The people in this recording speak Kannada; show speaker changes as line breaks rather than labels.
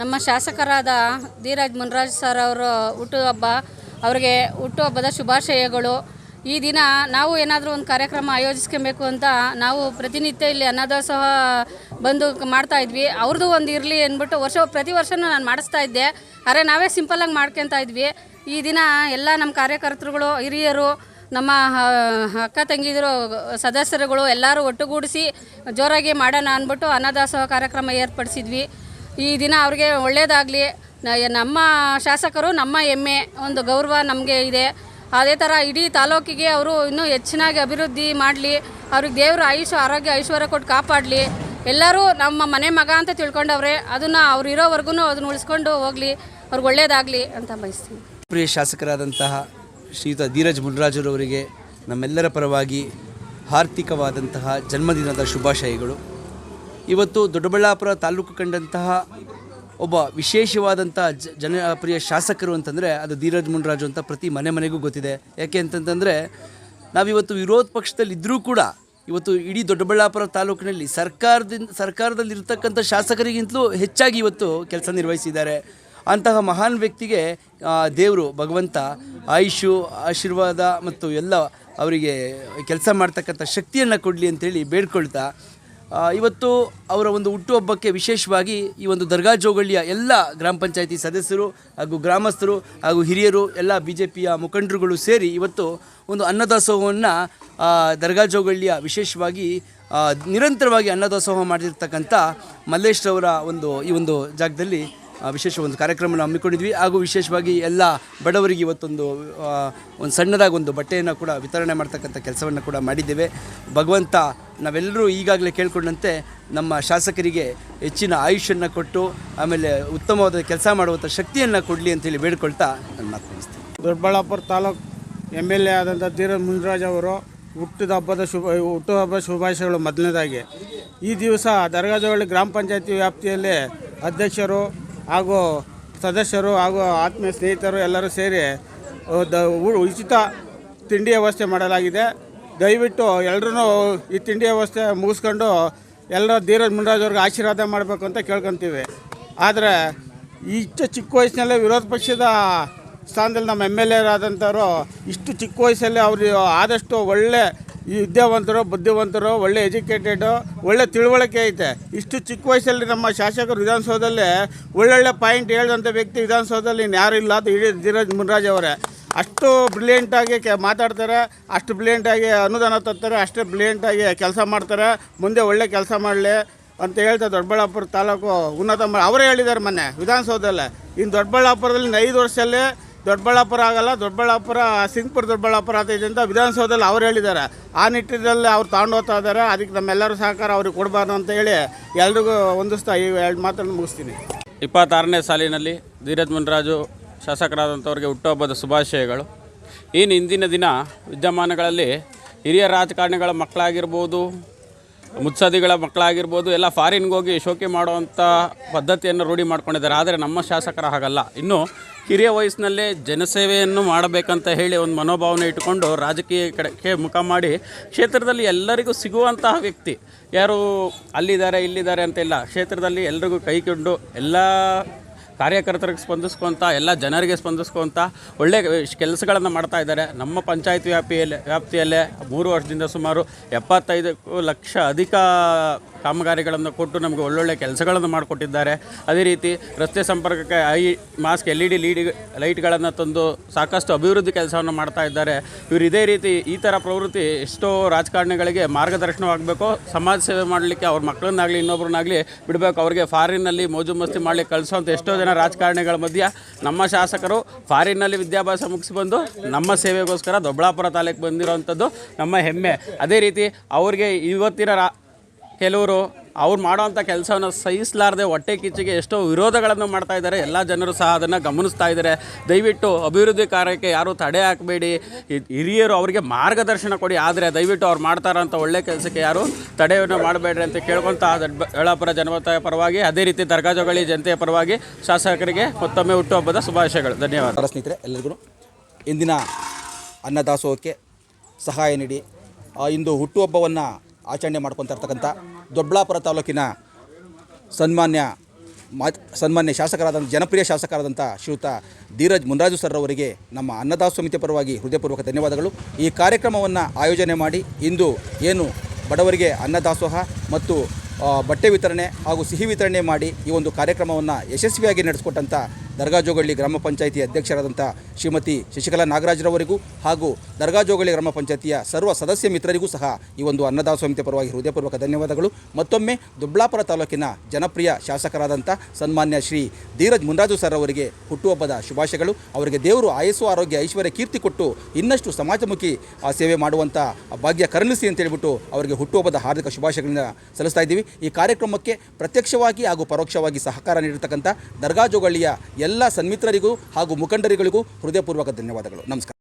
ನಮ್ಮ ಶಾಸಕರಾದ ಧೀರಾಜ್ ಮುನ್ರಾಜ್ ಸರ್ ಅವರ ಹುಟ್ಟುಹಬ್ಬ ಅವರಿಗೆ ಹುಟ್ಟುಹಬ್ಬದ ಶುಭಾಶಯಗಳು. ಈ ದಿನ ನಾವು ಏನಾದರೂ ಒಂದು ಕಾರ್ಯಕ್ರಮ ಆಯೋಜಿಸ್ಕೊಬೇಕು ಅಂತ ನಾವು ಪ್ರತಿನಿತ್ಯ ಇಲ್ಲಿ ಅನ್ನದಾಸೋಹ ಬಂದು ಮಾಡ್ತಾ ಇದ್ವಿ. ಅವ್ರದ್ದು ಒಂದು ಇರಲಿ ಅಂದ್ಬಿಟ್ಟು ವರ್ಷ, ಪ್ರತಿ ವರ್ಷನೂ ನಾನು ಮಾಡಿಸ್ತಾ ಇದ್ದೆ. ಆದರೆ ನಾವೇ ಸಿಂಪಲ್ಲಾಗಿ ಮಾಡ್ಕೊತಾ ಇದ್ವಿ. ಈ ದಿನ ಎಲ್ಲ ನಮ್ಮ ಕಾರ್ಯಕರ್ತರುಗಳು, ಹಿರಿಯರು, ನಮ್ಮ ಅಕ್ಕ ತಂಗಿದರು, ಸದಸ್ಯರುಗಳು ಎಲ್ಲರೂ ಒಟ್ಟುಗೂಡಿಸಿ ಜೋರಾಗಿ ಮಾಡೋಣ ಅಂದ್ಬಿಟ್ಟು ಅನ್ನದಾಸೋಹ ಕಾರ್ಯಕ್ರಮ ಏರ್ಪಡಿಸಿದ್ವಿ. ಈ ದಿನ ಅವ್ರಿಗೆ ಒಳ್ಳೆಯದಾಗಲಿ ನಮ್ಮ ಶಾಸಕರು ನಮ್ಮ ಹೆಮ್ಮೆ, ಒಂದು ಗೌರವ ನಮಗೆ ಇದೆ. ಅದೇ ಥರ ಇಡೀ ತಾಲೂಕಿಗೆ ಅವರು ಇನ್ನೂ ಹೆಚ್ಚಿನಾಗಿ ಅಭಿವೃದ್ಧಿ ಮಾಡಲಿ, ಅವ್ರಿಗೆ ದೇವರು ಆಯುಷ್, ಆರೋಗ್ಯ, ಐಶ್ವರ್ಯ ಕೊಟ್ಟು ಕಾಪಾಡಲಿ. ಎಲ್ಲರೂ ನಮ್ಮ ಮನೆ ಮಗ ಅಂತ ತಿಳ್ಕೊಂಡವ್ರೆ, ಅದನ್ನು ಅವ್ರು ಇರೋವರೆಗೂ ಅದನ್ನ ಉಳಿಸ್ಕೊಂಡು ಹೋಗಲಿ, ಅವ್ರಿಗೆ ಒಳ್ಳೆಯದಾಗಲಿ ಅಂತ ಬಯಸ್ತೀನಿ.
ಪ್ರಿಯ ಶಾಸಕರಾದಂತಹ ಶ್ರೀಯುತ ಧೀರಜ್ ಮುನ್ರಾಜರವರಿಗೆ ನಮ್ಮೆಲ್ಲರ ಪರವಾಗಿ ಆರ್ಥಿಕವಾದಂತಹ ಜನ್ಮದಿನದ ಶುಭಾಶಯಗಳು. ಇವತ್ತು ದೊಡ್ಡಬಳ್ಳಾಪುರ ತಾಲೂಕು ಕಂಡಂತಹ ಒಬ್ಬ ವಿಶೇಷವಾದಂಥ ಜನಪ್ರಿಯ ಶಾಸಕರು ಅಂತಂದರೆ ಅದು ಧೀರಜ್ ಮುನ್ರಾಜು ಅಂತ ಪ್ರತಿ ಮನೆ ಮನೆಗೂ ಗೊತ್ತಿದೆ. ಯಾಕೆ ಅಂತಂತಂದರೆ ನಾವಿವತ್ತು ವಿರೋಧ ಪಕ್ಷದಲ್ಲಿ ಇದ್ದರೂ ಕೂಡ ಇವತ್ತು ಇಡೀ ದೊಡ್ಡಬಳ್ಳಾಪುರ ತಾಲೂಕಿನಲ್ಲಿ ಸರ್ಕಾರದಿಂದ, ಸರ್ಕಾರದಲ್ಲಿರ್ತಕ್ಕಂಥ ಶಾಸಕರಿಗಿಂತಲೂ ಹೆಚ್ಚಾಗಿ ಇವತ್ತು ಕೆಲಸ ನಿರ್ವಹಿಸಿದ್ದಾರೆ. ಅಂತಹ ಮಹಾನ್ ವ್ಯಕ್ತಿಗೆ ದೇವರು, ಭಗವಂತ, ಆಯುಷು, ಆಶೀರ್ವಾದ ಮತ್ತು ಎಲ್ಲ ಅವರಿಗೆ ಕೆಲಸ ಮಾಡ್ತಕ್ಕಂಥ ಶಕ್ತಿಯನ್ನು ಕೊಡಲಿ ಅಂತೇಳಿ ಬೇಡ್ಕೊಳ್ತಾ ಇವತ್ತು ಅವರ ಒಂದು ಹುಟ್ಟುಹಬ್ಬಕ್ಕೆ ವಿಶೇಷವಾಗಿ ಈ ಒಂದು ದರ್ಗಾ ಜೋಗಳ್ಳಿಯ ಎಲ್ಲ ಗ್ರಾಮ ಪಂಚಾಯಿತಿ ಸದಸ್ಯರು ಹಾಗೂ ಗ್ರಾಮಸ್ಥರು ಹಾಗೂ ಹಿರಿಯರು, ಎಲ್ಲ ಬಿ ಜೆ ಪಿಯ ಮುಖಂಡರುಗಳು ಸೇರಿ ಇವತ್ತು ಒಂದು ಅನ್ನದಾಸೋಹವನ್ನು ದರ್ಗಾ ಜೋಗಳ್ಳಿಯ ವಿಶೇಷವಾಗಿ ನಿರಂತರವಾಗಿ ಅನ್ನದಾಸೋಹ ಮಾಡಿರ್ತಕ್ಕಂಥ ಮಲ್ಲೇಶ್ರವರ ಒಂದು, ಈ ಒಂದು ಜಾಗದಲ್ಲಿ ವಿಶೇಷ ಒಂದು ಕಾರ್ಯಕ್ರಮವನ್ನು ಹಮ್ಮಿಕೊಂಡಿದ್ವಿ. ಹಾಗೂ ವಿಶೇಷವಾಗಿ ಎಲ್ಲ ಬಡವರಿಗೆ ಇವತ್ತೊಂದು ಒಂದು ಸಣ್ಣದಾಗಿ ಒಂದು ಬಟ್ಟೆಯನ್ನು ಕೂಡ ವಿತರಣೆ ಮಾಡ್ತಕ್ಕಂಥ ಕೆಲಸವನ್ನು ಕೂಡ ಮಾಡಿದ್ದೇವೆ. ಭಗವಂತ ನಾವೆಲ್ಲರೂ ಈಗಾಗಲೇ ಕೇಳಿಕೊಂಡಂತೆ ನಮ್ಮ ಶಾಸಕರಿಗೆ ಹೆಚ್ಚಿನ ಆಯುಷ್ಯನ್ನು ಕೊಟ್ಟು, ಆಮೇಲೆ ಉತ್ತಮವಾದ ಕೆಲಸ ಮಾಡುವಂಥ ಶಕ್ತಿಯನ್ನು ಕೊಡಲಿ ಅಂತೇಳಿ ಬೇಡ್ಕೊಳ್ತಾ ನನ್ನ ಮಾತು
Doddaballapura taluk M L A ಆದಂಥ ಧೀರಜ್ ಮುನ್ರಾಜ್ ಅವರು ಹುಟ್ಟಿದ ಹಬ್ಬದ ಶುಭ ಹುಟ್ಟುಹಬ್ಬ ಶುಭಾಶಯಗಳು ಮೊದಲನೇದಾಗಿ. ಈ ದಿವಸ ದರ್ಗಾಜವಳ್ಳಿ ಗ್ರಾಮ ಪಂಚಾಯತಿ ವ್ಯಾಪ್ತಿಯಲ್ಲಿ ಅಧ್ಯಕ್ಷರು ಹಾಗೂ ಸದಸ್ಯರು ಹಾಗೂ ಆತ್ಮೀಯ ಸ್ನೇಹಿತರು ಎಲ್ಲರೂ ಸೇರಿ ಉಚಿತ ತಿಂಡಿ ವ್ಯವಸ್ಥೆ ಮಾಡಲಾಗಿದೆ. ದಯವಿಟ್ಟು ಎಲ್ಲರೂ ಈ ತಿಂಡಿ ವ್ಯವಸ್ಥೆ ಮುಗಿಸ್ಕೊಂಡು ಎಲ್ಲರೂ ಧೀರಜ್ ಮುನ್ರಾಜ್ ಅವ್ರಿಗೆ ಆಶೀರ್ವಾದ ಮಾಡಬೇಕು ಅಂತ ಕೇಳ್ಕೊತೀವಿ. ಆದರೆ, ಇಷ್ಟು ಚಿಕ್ಕ ವಯಸ್ಸಿನಲ್ಲೇ ವಿರೋಧ ಪಕ್ಷದ ಸ್ಥಾನದಲ್ಲಿ ನಮ್ಮ ಎಂ ಎಲ್ ಎರಾದಂಥವ್ರು ಇಷ್ಟು ಚಿಕ್ಕ ವಯಸ್ಸಲ್ಲಿ ಅವರು ಆದಷ್ಟು ಒಳ್ಳೆ ಈ ವಿದ್ಯಾವಂತರು, ಬುದ್ಧಿವಂತರು, ಒಳ್ಳೆ ಎಜುಕೇಟೆಡು, ಒಳ್ಳೆ ತಿಳುವಳಿಕೆ ಐತೆ. ಇಷ್ಟು ಚಿಕ್ಕ ವಯಸ್ಸಲ್ಲಿ ನಮ್ಮ ಶಾಸಕರು ವಿಧಾನಸೌಧದಲ್ಲಿ ಒಳ್ಳೊಳ್ಳೆ ಪಾಯಿಂಟ್ ಹೇಳಿದಂಥ ವ್ಯಕ್ತಿ ವಿಧಾನಸೌಧದಲ್ಲಿ ಇನ್ಯಾರು ಇಲ್ಲ ಅದು ಇಡೀ ಧೀರಜ್ ಮುನ್ರಾಜ್ ಅವರೇ. ಅಷ್ಟು ಬ್ರಿಲಿಯಂಟಾಗಿ ಕೆ ಮಾತಾಡ್ತಾರೆ, ಅಷ್ಟು ಬ್ರಿಲಿಯಂಟಾಗಿ ಅನುದಾನ ತರ್ತಾರೆ, ಅಷ್ಟು ಬ್ರಿಲಿಯಂಟಾಗಿ ಕೆಲಸ ಮಾಡ್ತಾರೆ, ಮುಂದೆ ಒಳ್ಳೆ ಕೆಲಸ ಮಾಡಲಿ ಅಂತ ಹೇಳ್ತಾ ದೊಡ್ಡಬಳ್ಳಾಪುರ ತಾಲೂಕು ಉನ್ನತ ಅವರೇ ಹೇಳಿದ್ದಾರೆ ಮೊನ್ನೆ ವಿಧಾನಸೌಧದಲ್ಲೇ. ಇನ್ನು ದೊಡ್ಡಬಳ್ಳಾಪುರದಲ್ಲಿ ಐದು ವರ್ಷದಲ್ಲಿ ದೊಡ್ಡಬಳ್ಳಾಪುರ ಆಗಲ್ಲ, ದೊಡ್ಡಬಳ್ಳಾಪುರ, ಸಿಂಗ್ಪುರ ದೊಡ್ಡಬಳ್ಳಾಪುರ ಅಂತ ವಿಧಾನಸೌಧದಲ್ಲಿ ಅವ್ರು ಹೇಳಿದ್ದಾರೆ. ಆ ನಿಟ್ಟಿನಲ್ಲಿ ಅವ್ರು ತಗೊಂಡು ಹೋಗ್ತಾ ಇದ್ದಾರೆ. ಅದಕ್ಕೆ ನಮ್ಮೆಲ್ಲರೂ ಸಹಕಾರ ಅವ್ರಿಗೆ ಕೊಡಬಾರ್ದು ಅಂತ ಹೇಳಿ ಎಲ್ರಿಗೂ ಹೊಂದಿಸ್ತಾ ಈ ಎರಡು ಮಾತನ್ನು ಮುಗಿಸ್ತೀನಿ.
ಇಪ್ಪತ್ತಾರನೇ ಸಾಲಿನಲ್ಲಿ ಧೀರಜ್ ಮುನ್ರಾಜು ಶಾಸಕರಾದಂಥವ್ರಿಗೆ ಹುಟ್ಟುಹಬ್ಬದ ಶುಭಾಶಯಗಳು. ಏನು ಇಂದಿನ ದಿನ ವಿದ್ಯಮಾನಗಳಲ್ಲಿ ಹಿರಿಯ ರಾಜಕಾರಣಿಗಳ ಮಕ್ಕಳಾಗಿರ್ಬೋದು ಮುತ್ಸದಿಗಳ ಮಕ್ಕಳಾಗಿರ್ಬೋದು, ಎಲ್ಲ ಫಾರಿನ್ಗೆ ಹೋಗಿ ಶೋಕಿ ಮಾಡುವಂಥ ಪದ್ಧತಿಯನ್ನು ರೂಢಿ ಮಾಡ್ಕೊಂಡಿದ್ದಾರೆ. ಆದರೆ ನಮ್ಮ ಶಾಸಕರ ಹಾಗಲ್ಲ. ಇನ್ನು ಹಿರಿಯ ವಯಸ್ಸಿನಲ್ಲೇ ಜನಸೇವೆಯನ್ನು ಮಾಡಬೇಕಂತ ಹೇಳಿ ಒಂದು ಮನೋಭಾವನೆ ಇಟ್ಟುಕೊಂಡು ರಾಜಕೀಯ ಕಡೆಗೆ ಮುಖ ಮಾಡಿ ಕ್ಷೇತ್ರದಲ್ಲಿ ಎಲ್ಲರಿಗೂ ಸಿಗುವಂತಹ ವ್ಯಕ್ತಿ ಯಾರು ಅಲ್ಲಿದ್ದಾರೆ, ಇಲ್ಲಿದ್ದಾರೆ ಅಂತಿಲ್ಲ ಕ್ಷೇತ್ರದಲ್ಲಿ ಎಲ್ರಿಗೂ ಕೈಕೊಂಡು ಎಲ್ಲ ಕಾರ್ಯಕರ್ತರಿಗೆ ಸ್ಪಂದಿಸ್ಕೊಂತ, ಎಲ್ಲ ಜನರಿಗೆ ಸ್ಪಂದಿಸ್ಕೊಂತ, ಒಳ್ಳೆ ಕೆಲಸಗಳನ್ನು ಮಾಡ್ತಾ ಇದ್ದಾರೆ. ನಮ್ಮ ಪಂಚಾಯತ್ ವ್ಯಾಪಿಯಲ್ಲಿ, ವ್ಯಾಪ್ತಿಯಲ್ಲೇ ಮೂರು ವರ್ಷದಿಂದ ಸುಮಾರು ಎಪ್ಪತ್ತೈದು ಲಕ್ಷ ಅಧಿಕ ಕಾಮಗಾರಿಗಳನ್ನು ಕೊಟ್ಟು ನಮಗೆ ಒಳ್ಳೊಳ್ಳೆ ಕೆಲಸಗಳನ್ನು ಮಾಡಿಕೊಟ್ಟಿದ್ದಾರೆ. ಅದೇ ರೀತಿ ರಸ್ತೆ ಸಂಪರ್ಕಕ್ಕೆ high mast, L E D ಲೀಡಿ ಲೈಟ್ಗಳನ್ನು ತಂದು ಸಾಕಷ್ಟು ಅಭಿವೃದ್ಧಿ ಕೆಲಸವನ್ನು ಮಾಡ್ತಾ ಇದ್ದಾರೆ. ಇವರು ಇದೇ ರೀತಿ ಈ ಥರ ಪ್ರವೃತ್ತಿ ಎಷ್ಟೋ ರಾಜಕಾರಣಿಗಳಿಗೆ ಮಾರ್ಗದರ್ಶನವಾಗಬೇಕು. ಸಮಾಜ ಸೇವೆ ಮಾಡಲಿಕ್ಕೆ ಅವ್ರ ಮಕ್ಕಳನ್ನಾಗಲಿ ಇನ್ನೊಬ್ಬರನ್ನಾಗಲಿ ಬಿಡಬೇಕು. ಅವರಿಗೆ ಫಾರಿನ್ನಲ್ಲಿ ಮೋಜು ಮಸ್ತಿ ಮಾಡಲಿಕ್ಕೆ ಅಂತ ಎಷ್ಟೋ ಜನ ರಾಜಕಾರಣಿಗಳ ಮಧ್ಯ ನಮ್ಮ ಶಾಸಕರು ಫಾರಿನ್ನಲ್ಲಿ ವಿದ್ಯಾಭ್ಯಾಸ ಮುಗಿಸಿ ಬಂದು ನಮ್ಮ ಸೇವೆಗೋಸ್ಕರ ದೊಡ್ಡಬಳ್ಳಾಪುರ ತಾಲೂಕು ಬಂದಿರೋವಂಥದ್ದು ನಮ್ಮ ಹೆಮ್ಮೆ. ಅದೇ ರೀತಿ ಅವ್ರಿಗೆ ಇವತ್ತಿನ ರಾ ಕೆಲವರು ಅವ್ರು ಮಾಡೋವಂಥ ಕೆಲಸವನ್ನು ಸಹಿಸಲಾರದೆ ಹೊಟ್ಟೆ ಕಿಚ್ಚಿಗೆ ಎಷ್ಟೋ ವಿರೋಧಗಳನ್ನು ಮಾಡ್ತಾ ಇದ್ದಾರೆ. ಎಲ್ಲ ಜನರು ಸಹ ಅದನ್ನು ಗಮನಿಸ್ತಾ ಇದ್ದಾರೆ. ದಯವಿಟ್ಟು ಅಭಿವೃದ್ಧಿ ಕಾರ್ಯಕ್ಕೆ ಯಾರೂ ತಡೆ ಹಾಕಬೇಡಿ. ಹಿರಿಯರು ಅವರಿಗೆ ಮಾರ್ಗದರ್ಶನ ಕೊಡಿ. ಆದರೆ ದಯವಿಟ್ಟು ಅವ್ರು ಮಾಡ್ತಾರಂಥ ಒಳ್ಳೆ ಕೆಲಸಕ್ಕೆ ಯಾರು ತಡೆಯನ್ನು ಮಾಡಬೇಡ್ರಿ ಅಂತ ಕೇಳ್ಕೊತ ದೊಡ್ಡಬಳ್ಳಾಪುರ ಜನಮತ ಪರವಾಗಿ, ಅದೇ ರೀತಿ ದರ್ಗಾಜೋಗಳಿ ಜನತೆಯ ಪರವಾಗಿ ಶಾಸಕರಿಗೆ ಮತ್ತೊಮ್ಮೆ ಹುಟ್ಟುಹಬ್ಬದ ಶುಭಾಶಯಗಳು. ಧನ್ಯವಾದ.
ಸ್ನೇಹಿತರೆ, ಎಲ್ಲರಿಗೂ ಇಂದಿನ ಅನ್ನದಾಸೋಹಕ್ಕೆ ಸಹಾಯ ನೀಡಿ. ಇಂದು ಹುಟ್ಟುಹಬ್ಬವನ್ನು ಆಚರಣೆ ಮಾಡ್ಕೊತಾ ಇರ್ತಕ್ಕಂಥ ದೊಡ್ಡಬಳ್ಳಾಪುರ ತಾಲೂಕಿನ ಸನ್ಮಾನ್ಯ ಮಾತ್ ಸನ್ಮಾನ್ಯ ಶಾಸಕರಾದಂಥ, ಜನಪ್ರಿಯ ಶಾಸಕರಾದಂಥ ಶ್ರೀಯುತ ಧೀರಜ್ ಮುನ್ರಾಜು ಸರ್ ಅವರಿಗೆ ನಮ್ಮ ಅನ್ನದಾಸ ಸಮಿತಿ ಪರವಾಗಿ ಹೃದಯಪೂರ್ವಕ ಧನ್ಯವಾದಗಳು. ಈ ಕಾರ್ಯಕ್ರಮವನ್ನು ಆಯೋಜನೆ ಮಾಡಿ ಇಂದು ಏನು ಬಡವರಿಗೆ ಅನ್ನದಾಸೋಹ ಮತ್ತು ಬಟ್ಟೆ ವಿತರಣೆ ಹಾಗೂ ಸಿಹಿ ವಿತರಣೆ ಮಾಡಿ ಈ ಒಂದು ಕಾರ್ಯಕ್ರಮವನ್ನು ಯಶಸ್ವಿಯಾಗಿ ನಡೆಸಿಕೊಟ್ಟಂಥ ದರ್ಗಾ ಜೋಗಳ್ಳಿ ಗ್ರಾಮ ಪಂಚಾಯಿತಿ ಅಧ್ಯಕ್ಷರಾದಂಥ ಶ್ರೀಮತಿ ಶಶಿಕಲಾ ನಾಗರಾಜ್ರವರಿಗೂ ಹಾಗೂ ದರ್ಗಾಜೋಗಳ್ಳಿ ಗ್ರಾಮ ಪಂಚಾಯಿತಿಯ ಸರ್ವ ಸದಸ್ಯ ಮಿತ್ರರಿಗೂ ಸಹ ಈ ಒಂದು ಅನ್ನದಾಸ ಸಮಿತಿ ಪರವಾಗಿ ಹೃದಯಪೂರ್ವಕ ಧನ್ಯವಾದಗಳು. ಮತ್ತೊಮ್ಮೆ ದೊಡ್ಡಾಪುರ ತಾಲೂಕಿನ ಜನಪ್ರಿಯ ಶಾಸಕರಾದಂಥ ಸನ್ಮಾನ್ಯ ಶ್ರೀ ಧೀರಜ್ ಮುನ್ರಾಜು ಸರ್ ಅವರಿಗೆ ಹುಟ್ಟುಹಬ್ಬದ ಶುಭಾಶಯಗಳು. ಅವರಿಗೆ ದೇವರು ಆಯಸ್ಸು ಆರೋಗ್ಯ ಐಶ್ವರ್ಯ ಕೀರ್ತಿ ಕೊಟ್ಟು ಇನ್ನಷ್ಟು ಸಮಾಜಮುಖಿ ಆ, ಸೇವೆ ಮಾಡುವಂಥ ಭಾಗ್ಯ ಕರುಣಿಸಿ ಅಂತ ಹೇಳಿಬಿಟ್ಟು ಅವರಿಗೆ ಹುಟ್ಟುಹಬ್ಬದ ಹಾರ್ದಿಕ ಶುಭಾಶಯಗಳನ್ನ ಸಲ್ಲಿಸ್ತಾ ಇದ್ದೀವಿ. ಈ ಕಾರ್ಯಕ್ರಮಕ್ಕೆ ಪ್ರತ್ಯಕ್ಷವಾಗಿ ಹಾಗೂ ಪರೋಕ್ಷವಾಗಿ ಸಹಕಾರ ನೀಡಿರ್ತಕ್ಕಂಥ ದರ್ಗಾ ಜೋಗಳ್ಳಿಯ ಎಲ್ಲ ಸನ್ಮಿತ್ರರಿಗೂ ಹಾಗೂ ಮುಖಂಡರಿಗಳಿಗೂ ಹೃದಯಪೂರ್ವಕ ಧನ್ಯವಾದಗಳು. ನಮಸ್ಕಾರ.